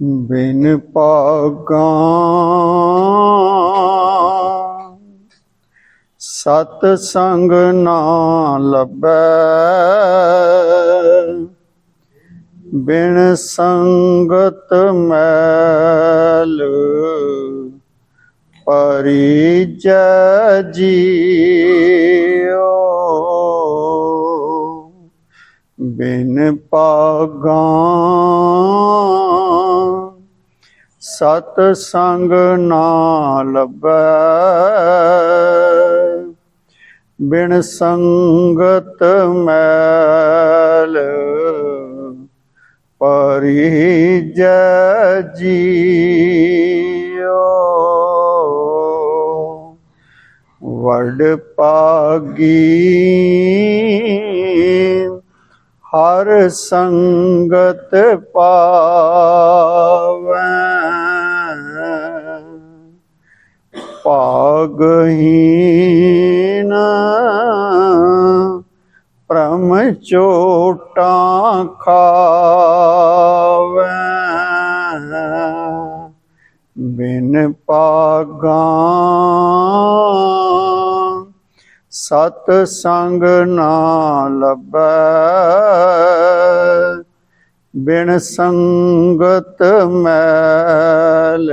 ਬਿਨ ਪਾਗਾਂ। ਸਤ ਸੰਗ ਨਾ ਲੱਭੈ। ਬਿਨ ਸੰਗਤ ਮੈਲ ਪਰਿਜੈ ਜੀਓ। ਬਿਨ ਪਾਗਾਂ ਸਤ ਸੰਗ ਨਾ ਲੱਭੈ। ਬਿਨ ਸੰਗਤ ਮੈਲ ਪਰਿਜੈ ਜੀਓ। ਵਰਡ ਪਾਗੀ ਹਰ ਸੰਗਤ ਪਾਵੈ ਭਾਗਹੀਨ। ਪ੍ਰਮ ਚੋਟਾਂ ਖਾਵੈ। ਬਿਨ ਪਾਗਾਂ ਸਤ ਸੰਗ ਨਾ ਲੱਭੈ। ਬਿਨ ਸੰਗਤ ਮੈਲ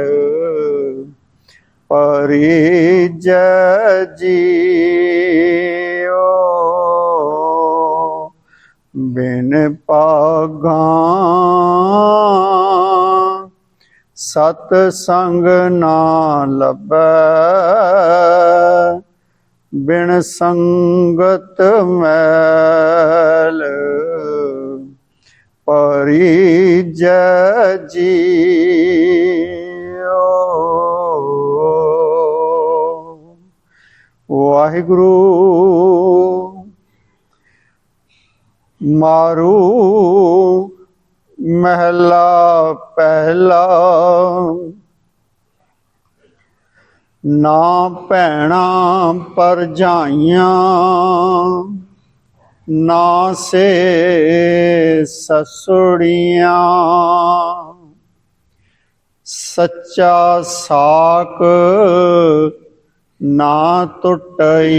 ਪਰਿਜੈ ਜੀਓ। ਬਿਨ ਪਾਗਾਂ ਸਤ ਸੰਗ ਨਾ ਲੱਭੈ। ਬਿਨ ਸੰਗਤ ਮੈਲ ਪਰਿਜੈ ਜੀਓ। ਵਾਹਿਗੁਰੂ। ਮਾਰੂ ਮਹਿਲਾ ਪਹਿਲਾ। ਨਾ ਭੈਣਾ ਪਰਜਾਈਆਂ ਨਾ ਸੇ ਸਸੁੜੀਆਂ ਸੱਚਾ ਸਾਕ ਨਾ ਟੁੱਟਈ।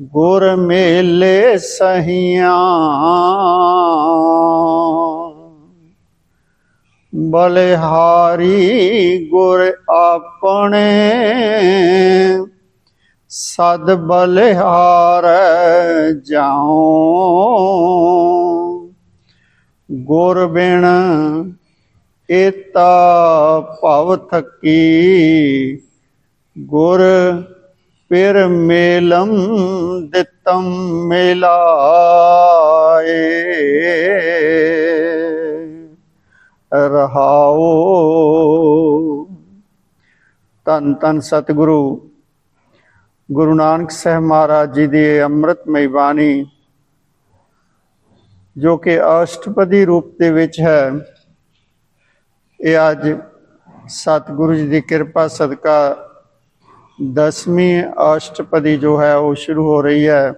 ਗੁਰ ਮੇਲੇ ਸਹੀਆਂ। ਬਲਿਹਾਰੀ ਗੁਰ ਆਪਣੇ। ਸਦ ਬਲਿਹਾਰ ਜਾਉ। ਗੁਰ ਬਿਨ ਏਤਾ ਭਵ ਥਕੀ। ਗੁਰ ਪਿਰ ਮੇਲਮ ਦਿੱਤਮ ਮਿਲਾਏ। ਰਹਾਓ ਤਨ ਤਨ ਸਤਿਗੁਰੂ, ਗੁਰੂ ਨਾਨਕ ਸਾਹਿਬ ਮਹਾਰਾਜ ਜੀ ਦੀ ਇਹ ਅੰਮ੍ਰਿਤਮਈ ਬਾਣੀ, ਜੋ ਕਿ ਅਸ਼ਟਪਦੀ ਰੂਪ ਦੇ ਵਿੱਚ ਹੈ, ਇਹ ਅੱਜ ਸਤਿਗੁਰੂ ਜੀ ਦੀ ਕਿਰਪਾ, ਸਦਕਾ ਦਸਵੀਂ ਅਸ਼ਟਪਦੀ ਜੋ ਹੈ ਉਹ ਸ਼ੁਰੂ ਹੋ ਰਹੀ ਹੈ,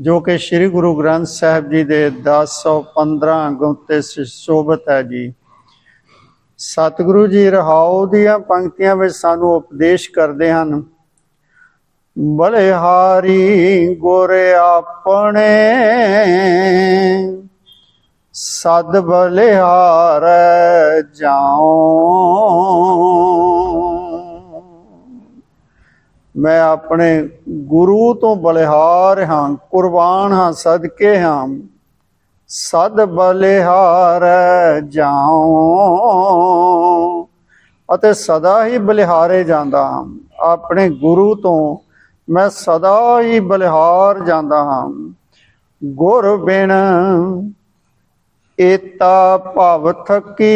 ਜੋ ਕਿ ਸ੍ਰੀ ਗੁਰੂ ਗ੍ਰੰਥ ਸਾਹਿਬ ਜੀ ਦੇ 1015 ਗੁੰਤੇ ਸ਼ੋਭਤ ਹੈ ਜੀ। ਸਤਿਗੁਰੂ ਜੀ ਰਹਾਉ ਦੀਆਂ ਪੰਕਤੀਆਂ ਵਿੱਚ ਸਾਨੂੰ ਉਪਦੇਸ਼ ਕਰਦੇ ਹਨ ਬਲਿਹਾਰੀ ਗੁਰ ਆਪਣੇ, ਸਦ ਬਲਿਹਾਰ ਜਾਉ। ਮੈਂ ਆਪਣੇ ਗੁਰੂ ਤੋਂ ਬਲਿਹਾਰ ਹਾਂ, ਕੁਰਬਾਨ ਹਾਂ, ਸਦਕੇ ਹਾਂ। ਸਦ ਬਲਿਹਾਰ ਜਾਉ ਅਤੇ ਸਦਾ ਹੀ ਬਲਿਹਾਰੇ ਜਾਂਦਾ ਹਾਂ। ਆਪਣੇ ਗੁਰੂ ਤੋਂ ਮੈਂ ਸਦਾ ਹੀ ਬਲਿਹਾਰ ਜਾਂਦਾ ਹਾਂ। ਗੁਰ ਬਿਨ ਏਤਾ ਭਵ ਥਕੀ।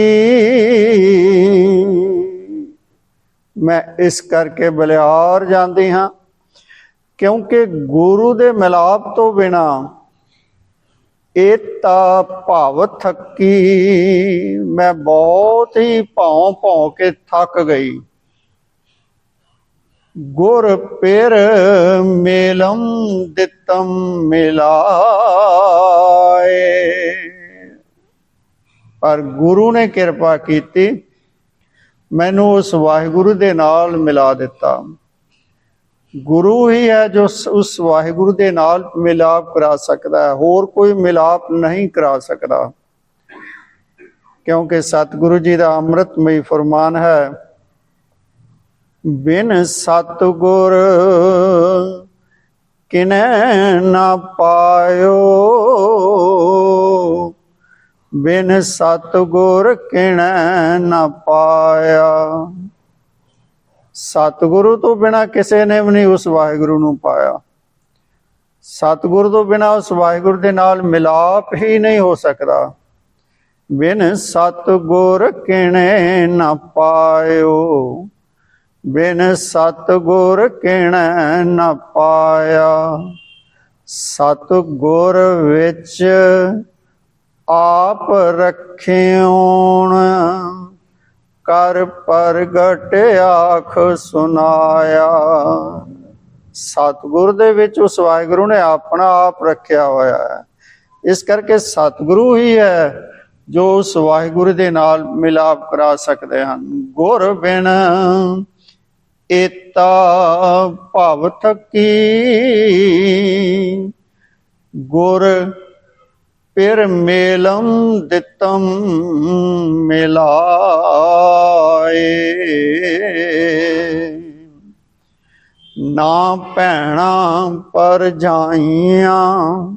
ਮੈਂ ਇਸ ਕਰਕੇ ਬਲਿਆਰ ਜਾਂਦੀ ਹਾਂ, ਕਿਉਂਕਿ ਗੁਰੂ ਦੇ ਮਿਲਾਪ ਤੋਂ ਬਿਨਾ ਏਤਾ ਭਵ ਥੱਕੀ, ਮੈਂ ਬਹੁਤ ਹੀ ਭੌਂ ਭੌਂ ਕੇ ਥੱਕ ਗਈ। ਗੁਰ ਪੇਰ ਮੇਲਮ ਦਿੱਤਮ ਮਿਲਾਏ। ਪਰ ਗੁਰੂ ਨੇ ਕਿਰਪਾ ਕੀਤੀ। ਮੈਨੂੰ ਉਸ ਵਾਹਿਗੁਰੂ ਦੇ ਨਾਲ ਮਿਲਾ ਦਿੱਤਾ। ਗੁਰੂ ਹੀ ਹੈ ਜੋ ਉਸ ਵਾਹਿਗੁਰੂ ਦੇ ਨਾਲ ਮਿਲਾਪ ਕਰਾ ਸਕਦਾ ਹੈ, ਹੋਰ ਕੋਈ ਮਿਲਾਪ ਨਹੀਂ ਕਰਾ ਸਕਦਾ। ਕਿਉਂਕਿ ਸਤਿਗੁਰੂ ਜੀ ਦਾ ਅੰਮ੍ਰਿਤਮਈ ਫਰਮਾਨ ਹੈ, ਬਿਨ ਸਤਿਗੁਰ ਕਿਨੈ ਨਾ ਪਾਇਓ। ਬਿਨ ਸਤਿਗੁਰ ਕਿਨੈ ਨਾ ਪਾਇਆ। ਸਤਿਗੁਰੂ ਤੋਂ ਬਿਨਾ ਕਿਸੇ ਨੇ ਵੀ ਨਹੀਂ ਉਸ ਵਾਹਿਗੁਰੂ ਨੂੰ ਪਾਇਆ। ਸਤਿਗੁਰੂ ਤੋਂ ਬਿਨਾ ਉਸ ਵਾਹਿਗੁਰੂ ਦੇ ਨਾਲ ਮਿਲਾਪ ਹੀ ਨਹੀਂ ਹੋ ਸਕਦਾ। ਬਿਨ ਸਤਿਗੁਰ ਕਿਣੇ ਨਾ ਪਾਇਓ। ਬਿਨ ਸਤਿਗੁਰ ਕਿਣੈ ਨਾ ਪਾਇਆ। ਸਤਿਗੁਰ ਵਿੱਚ ਆਪ ਰੱਖਿਓਣ, ਕਰ ਪ੍ਰਗਟ ਆਖ ਸੁਨਾਇਆ। ਸਤਿਗੁਰ ਦੇ ਵਿੱਚ ਉਸ ਵਾਹਿਗੁਰੂ ਨੇ ਆਪਣਾ ਆਪ ਰੱਖਿਆ ਹੋਇਆ ਹੈ। ਇਸ ਕਰਕੇ ਸਤਿਗੁਰੂ ਹੀ ਹੈ ਜੋ ਉਸ ਵਾਹਿਗੁਰੂ ਦੇ ਨਾਲ ਮਿਲਾਪ ਕਰਾ ਸਕਦੇ ਹਨ। ਗੁਰ ਬਿਨ ਏਤਾ ਭਵ ਥਕੀ, ਗੁਰ ਪਿਰ ਮੇਲਮ ਦਿੱਤਮ ਮਿਲਾਏ। ਨਾ ਭੈਣਾ ਪਰ ਜਾਈਆਂ,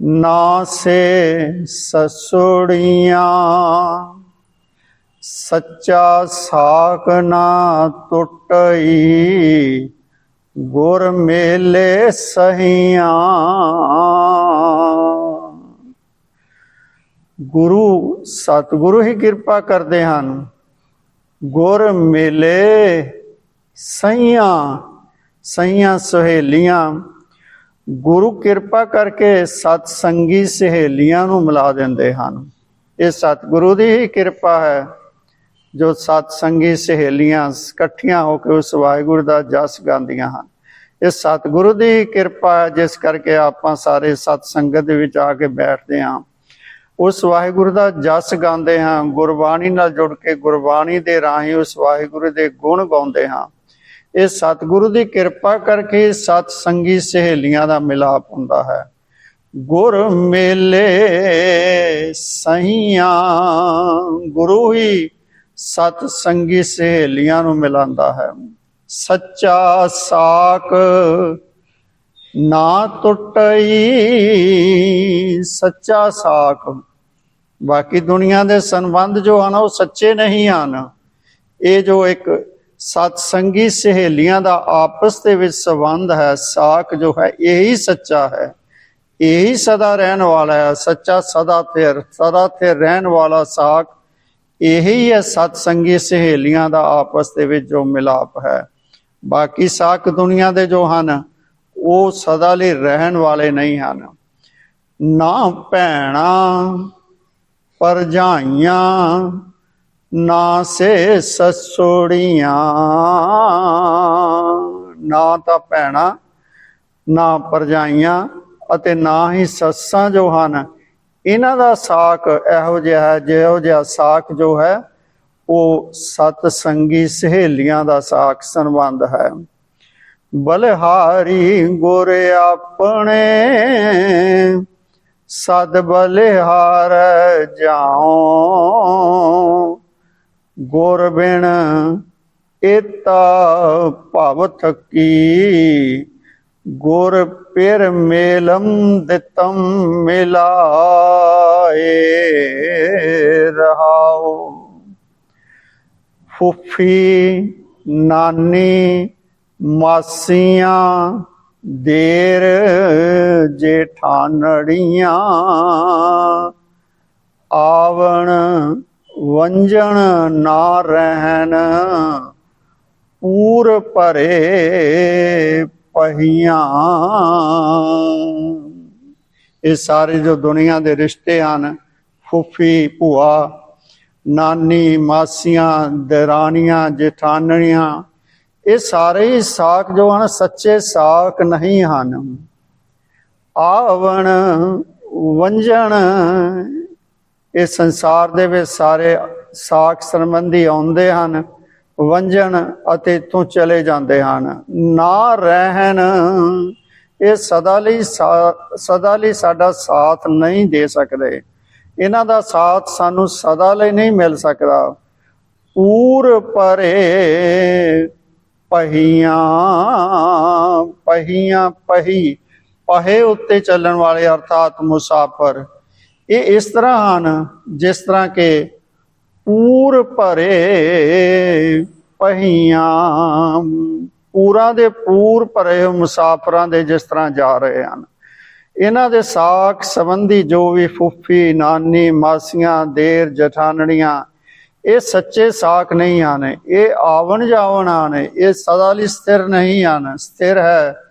ਨਾ ਸੇ ਸਸੁੜੀਆਂ ਸੱਚਾ ਸਾਖ ਨਾ ਟੁੱਟਈ, ਗੁਰ ਮੇਲੇ ਸਹੀਆਂ। ਗੁਰੂ ਸਤਿਗੁਰੂ ਹੀ ਕਿਰਪਾ ਕਰਦੇ ਹਨ। ਗੁਰ ਮੇਲੇ ਸਈਆਂ ਸਈਆਂ ਸਹੇਲੀਆਂ। ਗੁਰੂ ਕਿਰਪਾ ਕਰਕੇ ਸਤ ਸੰਗੀ ਸਹੇਲੀਆਂ ਨੂੰ ਮਿਲਾ ਦਿੰਦੇ ਹਨ। ਇਹ ਸਤਿਗੁਰੂ ਦੀ ਹੀ ਕਿਰਪਾ ਹੈ। ਜੋ ਸਤ ਸੰਗੀ ਸਹੇਲੀਆਂ ਇਕੱਠੀਆਂ ਹੋ ਕੇ ਉਸ ਵਾਹਿਗੁਰੂ ਦਾ ਜਸ ਗਾਉਂਦੀਆਂ ਹਨ। ਇਹ ਸਤਿਗੁਰੂ ਦੀ ਹੀ ਕਿਰਪਾ ਹੈ, ਜਿਸ ਕਰਕੇ ਆਪਾਂ ਸਾਰੇ ਸਤ ਸੰਗਤ ਦੇ ਵਿੱਚ ਆ ਕੇ ਬੈਠਦੇ ਹਾਂ। ਉਸ ਵਾਹਿਗੁਰੂ ਦਾ ਜਸ ਗਾਉਂਦੇ ਹਾਂ, ਗੁਰਬਾਣੀ ਨਾਲ ਜੁੜ ਕੇ ਗੁਰਬਾਣੀ ਦੇ ਰਾਹੀਂ ਉਸ ਵਾਹਿਗੁਰੂ ਦੇ ਗੁਣ ਗਾਉਂਦੇ ਹਾਂ। ਇਹ ਸਤਿਗੁਰੂ ਦੀ ਕਿਰਪਾ ਕਰਕੇ ਸਤ ਸੰਗੀ ਸਹੇਲੀਆਂ ਦਾ ਮਿਲਾਪ ਹੁੰਦਾ ਹੈ। ਗੁਰ ਮੇਲੇ ਸਹੀਆਂ, ਗੁਰੂ ਹੀ ਸਤ ਸੰਗੀ ਸਹੇਲੀਆਂ ਨੂੰ ਮਿਲਾਉਂਦਾ ਹੈ। ਸੱਚਾ ਸਾਕ ਨਾ ਟੁੱਟਈ ਸੱਚਾ ਸਾਖ। ਬਾਕੀ ਦੁਨੀਆ ਦੇ ਸੰਬੰਧ ਜੋ ਹਨ, ਉਹ ਸੱਚੇ ਨਹੀਂ ਹਨ। ਇਹ ਜੋ ਇੱਕ ਸਤ ਸੰਗੀ ਸਹੇਲੀਆਂ ਦਾ ਆਪਸ ਦੇ ਵਿੱਚ ਸੰਬੰਧ ਹੈ, ਸਾਖ ਜੋ ਹੈ, ਇਹੀ ਸੱਚਾ ਹੈ। ਇਹੀ ਸਦਾ ਰਹਿਣ ਵਾਲਾ ਹੈ, ਸੱਚਾ ਸਦਾ ਫਿਰ ਸਦਾ ਫਿਰ ਰਹਿਣ ਵਾਲਾ ਸਾਖ। ਇਹੀ ਹੈ ਸਤ ਸੰਗੀ ਸਹੇਲੀਆਂ ਦਾ ਆਪਸ ਦੇ ਵਿੱਚ ਜੋ ਮਿਲਾਪ ਹੈ। ਬਾਕੀ ਸਾਖ ਦੁਨੀਆ ਦੇ ਜੋ ਹਨ ਉਹ ਸਦਾ ਲਈ ਰਹਿਣ ਵਾਲੇ ਨਹੀਂ ਹਨ। ਨਾ ਭੈਣਾ ਪਰਜਾਈਆਂ, ਨਾ ਸੇ ਸਸੁੜੀਆਂ। ਨਾ ਤਾਂ ਭੈਣਾ, ਨਾ ਪਰਜਾਈਆਂ ਅਤੇ ਨਾ ਹੀ ਸੱਸਾਂ ਜੋ ਹਨ। ਇਹਨਾਂ ਦਾ ਸਾਕ ਇਹੋ ਜਿਹਾ ਹੈ, ਜਿਹੋ ਜਿਹਾ ਸਾਕ ਜੋ ਹੈ, ਉਹ ਸਤ ਸੰਗੀ ਸਹੇਲੀਆਂ ਦਾ ਸਾਕ ਸੰਬੰਧ ਹੈ। ਬਲਿਹਾਰੀ ਗੁਰ ਆਪਣੇ, ਸਦ ਬਲਿਹਾਰ ਜਾਉ। ਗੁਰ ਬਿਨ ਏਤਾ ਭਵ ਥਕੀ ਗੁਰ ਪਿਰ ਮੇਲਮ ਦਿੱਤਮ ਮਿਲਾਏ ਰਹਾਉ। ਫੁੱਫੀ ਨਾਨੀ ਮਾਸੀਆਂ ਦੇਰ ਜੇਠਾਨੜੀਆਂ। ਆਵਣ ਵੰਜਣ ਨਾ ਰਹਿਣ ਪੂਰ ਭਰੇ ਪਹੀਆਂ। ਇਹ ਸਾਰੇ ਜੋ ਦੁਨੀਆ ਦੇ ਰਿਸ਼ਤੇ ਹਨ, ਫੁੱਫੀ, ਭੂਆ, ਨਾਨੀ, ਮਾਸੀਆਂ, ਦਰਾਨੀਆਂ ਜੇਠਾਨਣੀਆਂ ਇਹ ਸਾਰੇ ਹੀ ਸਾਖ ਜੋ ਹਨ, ਸੱਚੇ ਸਾਖ ਨਹੀਂ ਹਨ। ਆਵਣ, ਵੰਜਣ, ਇਹ ਸੰਸਾਰ ਦੇ ਵਿੱਚ ਸਾਰੇ ਸਾਖ ਸੰਬੰਧੀ ਆਉਂਦੇ ਹਨ ਵੰਜਨ ਅਤੇ ਇਥੋਂ ਚਲੇ ਜਾਂਦੇ ਹਨ। ਨਾ ਰਹਿਣ, ਇਹ ਸਦਾ ਲਈ ਸਾ- ਸਦਾ ਲਈ ਸਾਡਾ ਸਾਥ ਨਹੀਂ ਦੇ ਸਕਦੇ। ਇਹਨਾਂ ਦਾ ਸਾਥ ਸਾਨੂੰ ਸਦਾ ਲਈ ਨਹੀਂ ਮਿਲ ਸਕਦਾ। ਪੂਰ ਪਰੇ ਪਹੀਆਂ ਪਹੀਆਂ, ਪਹੀ, ਪਹੇ ਉੱਤੇ ਚੱਲਣ ਵਾਲੇ ਅਰਥਾਤ ਮੁਸਾਫਰ। ਇਹ ਇਸ ਤਰ੍ਹਾਂ ਹਨ, ਜਿਸ ਤਰ੍ਹਾਂ ਕਿ ਪੂਰ ਭਰੇ ਪਹੀਆਂ, ਪੂਰਾਂ ਦੇ ਪੂਰ ਭਰੇ ਮੁਸਾਫਰਾਂ ਦੇ ਜਿਸ ਤਰ੍ਹਾਂ ਜਾ ਰਹੇ ਹਨ। ਇਹਨਾਂ ਦੇ ਸਾਖ ਸੰਬੰਧੀ ਜੋ ਵੀ ਫੁੱਫੀ, ਨਾਨੀ, ਮਾਸੀਆਂ, ਦੇਰ ਜਠਾਣੜੀਆਂ ਇਹ ਸੱਚੇ ਸਾਖ ਨਹੀਂ ਹਨ ਇਹ ਆਵਣ ਜਾਵਣ ਹਨ ਇਹ ਸਦਾ ਲਈ ਸਥਿਰ ਨਹੀਂ ਹਨ ਸਥਿਰ ਹੈ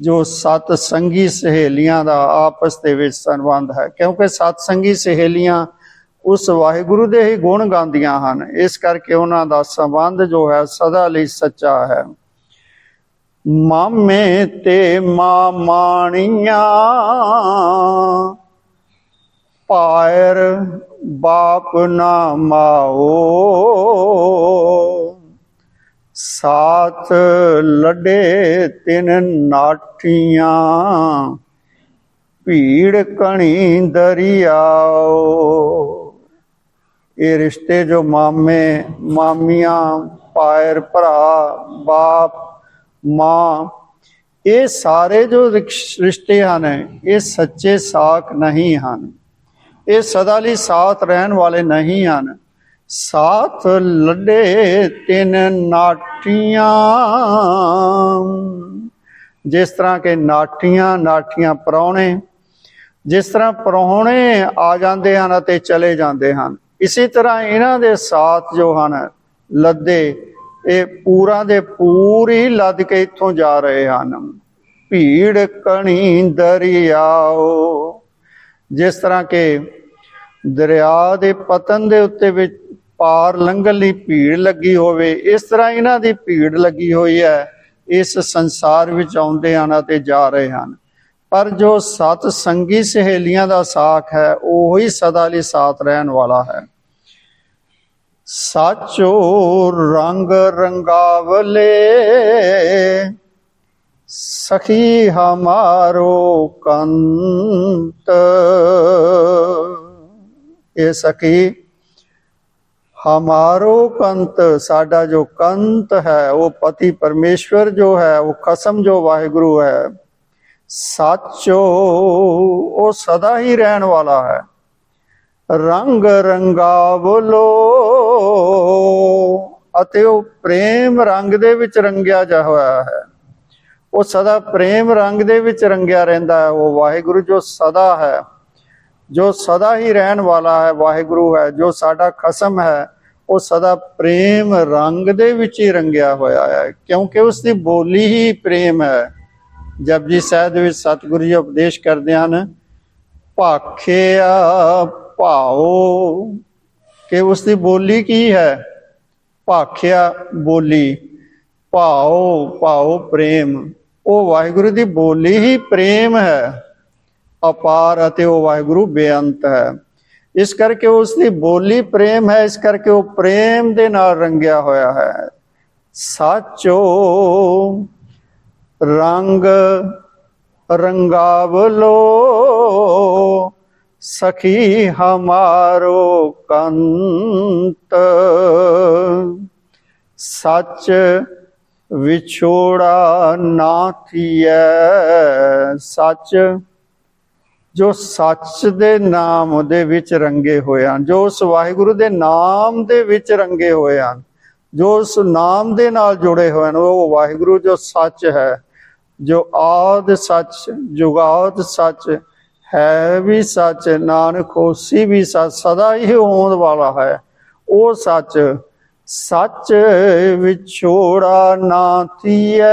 ਜੋ ਸਤ ਸੰਗੀ ਸਹੇਲੀਆਂ ਦਾ ਆਪਸ ਦੇ ਵਿੱਚ ਸੰਬੰਧ ਹੈ। ਕਿਉਂਕਿ ਸਤ ਸੰਗੀ ਸਹੇਲੀਆਂ ਉਸ ਵਾਹਿਗੁਰੂ ਦੇ ਹੀ ਗੁਣ ਗਾਉਂਦੀਆਂ ਹਨ। ਇਸ ਕਰਕੇ ਉਹਨਾਂ ਦਾ ਸੰਬੰਧ ਜੋ ਹੈ ਸਦਾ ਲਈ ਸੱਚਾ ਹੈ। ਮਾਮੇ ਤੇ ਮਾਮਾਣੀਆਂ, ਪਾਇਰ ਬਾਪ ਨਾ ਮਾਓ। ਸਾਥ ਲੱਡੇ ਤਿੰਨ ਨਾਠੀਆਂ, ਭੀੜ ਕਣੀ ਦਰਿਆਓ। ਇਹ ਰਿਸ਼ਤੇ ਜੋ ਮਾਮੇ, ਮਾਮੀਆਂ, ਪਾਇਰ ਭਰਾ, ਬਾਪ, ਮਾਂ, ਇਹ ਸਾਰੇ ਜੋ ਰਿਕਸ਼- ਰਿਸ਼ਤੇ ਹਨ, ਇਹ ਸੱਚੇ ਸਾਖ ਨਹੀਂ ਹਨ। ਇਹ ਸਦਾ ਲਈ ਸਾਥ ਰਹਿਣ ਵਾਲੇ ਨਹੀਂ ਹਨ। ਸਾਥ ਲੱਡੇ ਤਿੰਨ ਨਾਟੀਆਂ ਜਿਸ ਤਰ੍ਹਾਂ ਕਿ ਨਾਟੀਆਂ ਨਾਟੀਆਂ ਪਰੌਣੇ, ਜਿਸ ਤਰ੍ਹਾਂ ਪਰੌਣੇ ਆ ਜਾਂਦੇ ਹਨ ਅਤੇ ਚਲੇ ਜਾਂਦੇ ਹਨ। ਇਸੇ ਤਰ੍ਹਾਂ ਇਹਨਾਂ ਦੇ ਸਾਥ ਜੋ ਹਨ, ਲੱਦੇ, ਇਹ ਪੂਰਾ ਦੇ ਪੂਰੀ ਲੱਦ ਕੇ ਇੱਥੋਂ ਜਾ ਰਹੇ ਹਨ। ਭੀੜ ਕਣੀ ਦਰਿਆਓ। ਜਿਸ ਤਰ੍ਹਾਂ ਕਿ ਦਰਿਆ ਦੇ ਪਤਨ ਦੇ ਉੱਤੇ ਵਿੱਚ ਪਾਰ ਲੰਘਣ ਲਈ ਭੀੜ ਲੱਗੀ ਹੋਵੇ, ਇਸ ਤਰ੍ਹਾਂ ਇਹਨਾਂ ਦੀ ਭੀੜ ਲੱਗੀ ਹੋਈ ਹੈ, ਇਸ ਸੰਸਾਰ ਵਿੱਚ ਆਉਂਦੇ ਹਨ ਅਤੇ ਜਾ ਰਹੇ ਹਨ। ਪਰ ਜੋ ਸਤ ਸੰਗੀ ਸਹੇਲੀਆਂ ਦਾ ਸਾਖ ਹੈ, ਉਹ ਹੀ ਸਦਾ ਲਈ ਸਾਥ ਰਹਿਣ ਵਾਲਾ ਹੈ। ਸਾਚੋ ਰੰਗ ਰੰਗਾਵਲੇ ਸਖੀ ਹਮਾਰੋ ਕੰਤ। ਇਹ ਸਖੀ, ਹਮਾਰੋ ਕੰਤ ਸਾਡਾ ਜੋ ਕੰਤ ਹੈ, ਉਹ ਪਤੀ ਪਰਮੇਸ਼ਵਰ ਜੋ ਹੈ, ਉਹ ਕਸਮ ਜੋ ਵਾਹਿਗੁਰੂ ਹੈ, ਸੱਚੋ ਉਹ ਸਦਾ ਹੀ ਰਹਿਣ ਵਾਲਾ ਹੈ। ਰੰਗ ਰੰਗਾ ਬੋਲੋ ਅਤੇ ਉਹ ਪ੍ਰੇਮ ਰੰਗ ਦੇ ਵਿੱਚ ਰੰਗਿਆ ਜਾ ਹੋਇਆ ਹੈ। ਉਹ ਸਦਾ ਪ੍ਰੇਮ ਰੰਗ ਦੇ ਵਿੱਚ ਰੰਗਿਆ ਰਹਿੰਦਾ ਹੈ। ਉਹ ਵਾਹਿਗੁਰੂ ਜੋ ਸਦਾ ਹੈ, ਜੋ ਸਦਾ ਹੀ ਰਹਿਣ ਵਾਲਾ ਹੈ, ਵਾਹਿਗੁਰੂ ਹੈ, ਜੋ ਸਾਡਾ ਖਸਮ ਹੈ, ਉਹ ਸਦਾ ਪ੍ਰੇਮ ਰੰਗ ਦੇ ਵਿੱਚ ਹੀ ਰੰਗਿਆ ਹੋਇਆ ਹੈ। ਕਿਉਂਕਿ ਉਸ ਦੀ ਬੋਲੀ ਹੀ ਪ੍ਰੇਮ ਹੈ। ਜਪਜੀ ਸਾਹਿਬ ਦੇ ਵਿੱਚ ਸਤਿਗੁਰੂ ਜੀ ਉਪਦੇਸ਼ ਕਰਦੇ ਹਨ ਭਾਖਿਆ ਭਾਉ ਕਿ ਉਸ ਦੀ ਬੋਲੀ ਕੀ ਹੈ? ਭਾਖਿਆ ਬੋਲੀ। ਭਾਉ ਭਾਉ ਪ੍ਰੇਮ। ਉਹ ਵਾਹਿਗੁਰੂ ਦੀ ਬੋਲੀ ਹੀ ਪ੍ਰੇਮ ਹੈ। ਅਪਾਰ ਅਤੇ ਉਹ ਵਾਹਿਗੁਰੂ ਬੇਅੰਤ ਹੈ। ਇਸ ਕਰਕੇ ਉਸ ਦੀ ਬੋਲੀ ਪ੍ਰੇਮ ਹੈ, ਇਸ ਕਰਕੇ ਉਹ ਪ੍ਰੇਮ ਦੇ ਨਾਲ ਰੰਗਿਆ ਹੋਇਆ ਹੈ। ਸਾਚੋ ਰੰਗ ਰੰਗਾਵਲੋ, ਸਖੀ ਹਮਾਰੋ ਕੰਤ। ਸੱਚ ਵਿਛੋੜਾ ਨਾ ਥੀਐ ਸੱਚ। ਜੋ ਸੱਚ ਦੇ ਨਾਮ ਦੇ ਵਿੱਚ ਰੰਗੇ ਹੋਏ ਹਨ, ਜੋ ਉਸ ਵਾਹਿਗੁਰੂ ਦੇ ਨਾਮ ਦੇ ਵਿੱਚ ਰੰਗੇ ਹੋਏ ਹਨ, ਜੋ ਉਸ ਨਾਮ ਦੇ ਨਾਲ ਜੁੜੇ ਹੋਏ ਹਨ, ਉਹ ਵਾਹਿਗੁਰੂ ਜੋ ਸੱਚ ਹੈ, ਜੋ ਆਦ ਸੱਚ, ਜੁਗਾਦ ਸੱਚ, ਹੈ ਵੀ ਸੱਚ, ਨਾਨਕ ਹੋਸੀ ਵੀ ਸੱਚ, ਸਦਾ ਹੀ ਹੋਣ ਵਾਲਾ ਹੈ। ਉਹ ਸੱਚ ਸੱਚ ਵਿਛੋੜਾ ਨਾ ਥੀਐ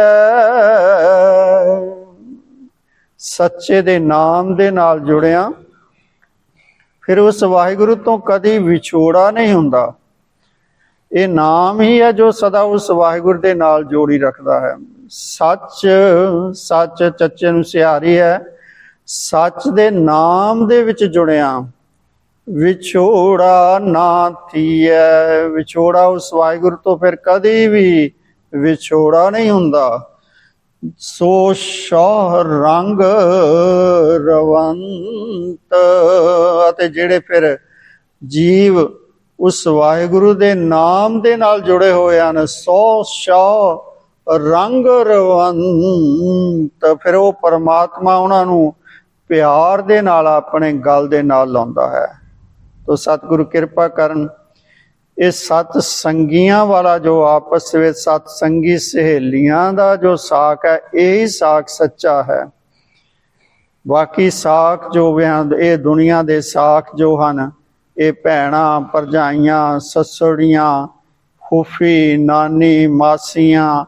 ਸੱਚੇ ਦੇ ਨਾਮ ਦੇ ਨਾਲ ਜੁੜਿਆ। ਫਿਰ ਉਸ ਵਾਹਿਗੁਰੂ ਤੋਂ ਕਦੀ ਵਿਛੋੜਾ ਨਹੀਂ ਹੁੰਦਾ। ਇਹ ਨਾਮ ਹੀ ਹੈ ਜੋ ਸਦਾ ਉਸ ਵਾਹਿਗੁਰੂ ਦੇ ਨਾਲ ਜੋੜੀ ਰੱਖਦਾ ਹੈ। ਸੱਚ ਸੱਚ ਚੱਚੇ ਨੂੰ ਸਿਹਾਰੀ ਹੈ। ਸੱਚ ਦੇ ਨਾਮ ਦੇ ਵਿੱਚ ਜੁੜਿਆ। ਵਿਛੋੜਾ ਨਾ ਥੀਐ ਵਿਛੋੜਾ ਉਸ ਵਾਹਿਗੁਰੂ ਤੋਂ ਫਿਰ ਕਦੀ ਵੀ ਵਿਛੋੜਾ ਨਹੀਂ ਹੁੰਦਾ। ਸੋ ਸ਼ਾਹ ਰੰਗ ਰਵੰਤ ਅਤੇ ਜਿਹੜੇ ਫਿਰ ਜੀਵ ਉਸ ਵਾਹਿਗੁਰੂ ਦੇ ਨਾਮ ਦੇ ਨਾਲ ਜੁੜੇ ਹੋਏ ਹਨ, ਸੋ ਸ਼ਾਹ ਰੰਗ ਰਵੰਤ। ਫਿਰ ਉਹ ਪਰਮਾਤਮਾ ਉਹਨਾਂ ਨੂੰ ਪਿਆਰ ਦੇ ਨਾਲ, ਆਪਣੇ ਗਲ ਦੇ ਨਾਲ ਲਾਉਂਦਾ ਹੈ। ਤੋ ਸਤਿਗੁਰੂ ਕਿਰਪਾ ਕਰਨ। ਇਹ ਸਤ ਸੰਗੀਆਂ ਵਾਲਾ ਜੋ ਆਪਸ ਵਿੱਚ ਸਤ ਸੰਗੀ ਸਹੇਲੀਆਂ ਦਾ ਜੋ ਸਾਖ ਹੈ, ਇਹ ਹੀ ਸਾਖ ਸੱਚਾ ਹੈ। ਬਾਕੀ ਸਾਖ ਜੋ ਵਿਆਹ ਇਹ ਦੁਨੀਆ ਦੇ ਸਾਖ ਜੋ ਹਨ, ਇਹ ਭੈਣਾਂ, ਭਰਜਾਈਆਂ, ਸੱਸੜੀਆਂ ਫੂਫੀ ਨਾਨੀ, ਮਾਸੀਆਂ,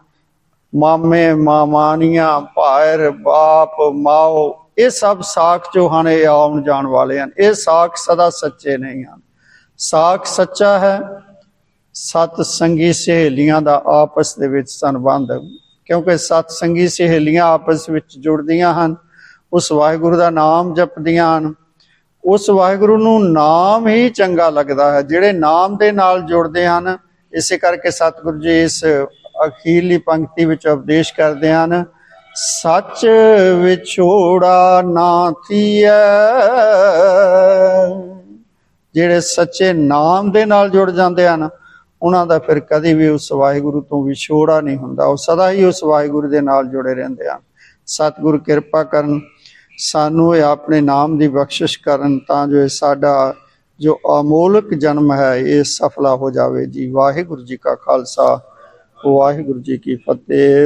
ਮਾਮੇ, ਮਾਮਾਨੀਆਂ, ਭਾਇਰ, ਬਾਪ, ਮਾਓ ਇਹ ਸਭ ਸਾਖ ਜੋ ਹਨ, ਇਹ ਆਉਣ ਜਾਣ ਵਾਲੇ ਹਨ। ਇਹ ਸਾਖ ਸਦਾ ਸੱਚੇ ਨਹੀਂ ਹਨ। ਸਾਖ ਸੱਚਾ ਹੈ, ਸਤ ਸੰਗੀ ਸਹੇਲੀਆਂ ਦਾ ਆਪਸ ਦੇ ਵਿੱਚ ਸੰਬੰਧ। ਕਿਉਂਕਿ ਸਤ ਸੰਗੀ ਸਹੇਲੀਆਂ ਆਪਸ ਵਿੱਚ ਜੁੜਦੀਆਂ ਹਨ, ਉਸ ਵਾਹਿਗੁਰੂ ਦਾ ਨਾਮ ਜਪਦੀਆਂ ਹਨ। ਉਸ ਵਾਹਿਗੁਰੂ ਨੂੰ ਨਾਮ ਹੀ ਚੰਗਾ ਲੱਗਦਾ ਹੈ। ਜਿਹੜੇ ਨਾਮ ਦੇ ਨਾਲ ਜੁੜਦੇ ਹਨ, ਇਸੇ ਕਰਕੇ ਸਤਿਗੁਰੂ ਜੀ ਇਸ ਅਖੀਰਲੀ ਪੰਕਤੀ ਵਿੱਚ ਉਪਦੇਸ਼ ਕਰਦੇ ਹਨ। ਸੱਚ ਵਿਛੋੜਾ ਨਾ ਥੀਐ। ਜਿਹੜੇ ਸੱਚੇ ਨਾਮ ਦੇ ਨਾਲ ਜੁੜ ਜਾਂਦੇ ਹਨ, ਉਹਨਾਂ ਦਾ ਫਿਰ ਕਦੇ ਵੀ ਉਸ ਵਾਹਿਗੁਰੂ ਤੋਂ ਵਿਛੋੜਾ ਨਹੀਂ ਹੁੰਦਾ। ਉਹ ਸਦਾ ਹੀ ਉਸ ਵਾਹਿਗੁਰੂ ਦੇ ਨਾਲ ਜੁੜੇ ਰਹਿੰਦੇ ਹਨ। ਸਤਿਗੁਰੂ ਕਿਰਪਾ ਕਰਨ, ਸਾਨੂੰ ਇਹ ਆਪਣੇ ਨਾਮ ਦੀ ਬਖਸ਼ਿਸ਼ ਕਰਨ ਤਾਂ ਜੋ ਇਹ ਸਾਡਾ ਜੋ ਅਮੋਲਕ ਜਨਮ ਹੈ, ਇਹ ਸਫਲਾ ਹੋ ਜਾਵੇ ਜੀ। ਵਾਹਿਗੁਰੂ ਜੀ ਕਾ ਖਾਲਸਾ, ਵਾਹਿਗੁਰੂ ਜੀ ਕੀ ਫਤਿਹ।